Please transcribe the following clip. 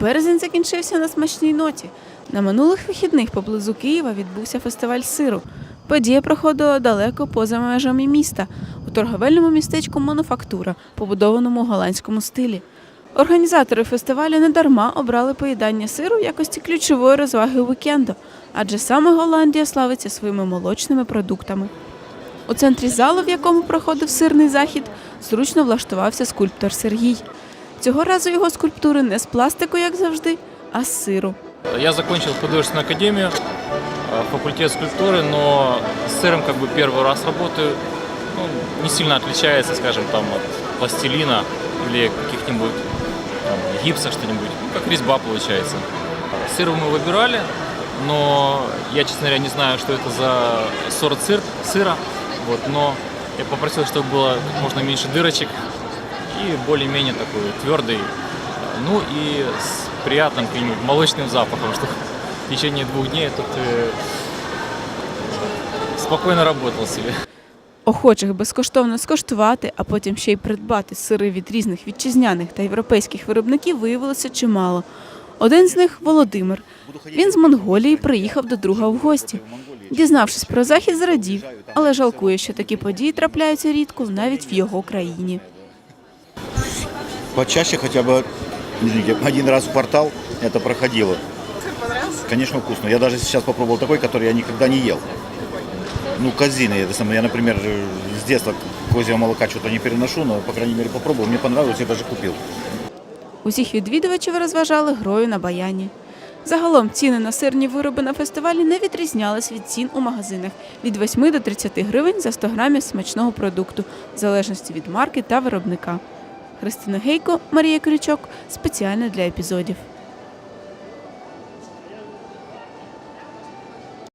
Березень закінчився на смачній ноті. На минулих вихідних поблизу Києва відбувся фестиваль сиру. Подія проходила далеко поза межами міста, у торговельному містечку Мануфактура, побудованому у голландському стилі. Організатори фестивалю недарма обрали поїдання сиру в якості ключової розваги вікенду, адже саме Голландія славиться своїми молочними продуктами. У центрі залу, в якому проходив сирний захід, зручно влаштувався скульптор Сергій. Цього разу його скульптури не з пластику, як завжди, а з сиру. Я закончил художественную академию, э, факультет скульптуры, но с сыром как бы первый раз работаю. Ну, не сильно отличается, скажем, там от пластилина или каких-нибудь там, гипса что-нибудь. Ну, как резьба получается. Сыр мы выбирали, но я, честно говоря, не знаю, что это за сорт сыр, сыра. Вот, но я попросил, чтобы было как можно меньше дырочек и более-менее такой твердый. Ну и с приятным каким-нибудь молочным запахом, что в течение двух дней я тут э, спокойно работал себе. Охочих безкоштовно скоштувати, а потім ще й придбати сири від різних вітчизняних та європейських виробників виявилося чимало. Один з них Володимир. Він з Монголії приїхав до друга в гості. Дізнавшись про захід, зрадів, але жалкує, що такі події трапляються рідко навіть в його країні. Почаще хотя бы извините, один раз в квартал это проходило. Конечно, вкусно. Я даже сейчас попробовал такой, который я никогда не ел. Ну, козины. Это самое. Я, например, э, с детства козьего молока что-то не переношу, но, по крайней мере, попробовал. Мне понравилось, я даже купил. Усіх відвідувачів розважали грою на баяні. Загалом ціни на сирні вироби на фестивалі не відрізнялись від цін у магазинах від 8 до 30 гривень за 100 грамів смачного продукту, в залежності від марки та виробника. Христина Гейко, Марія Крючок спеціально для епізодів.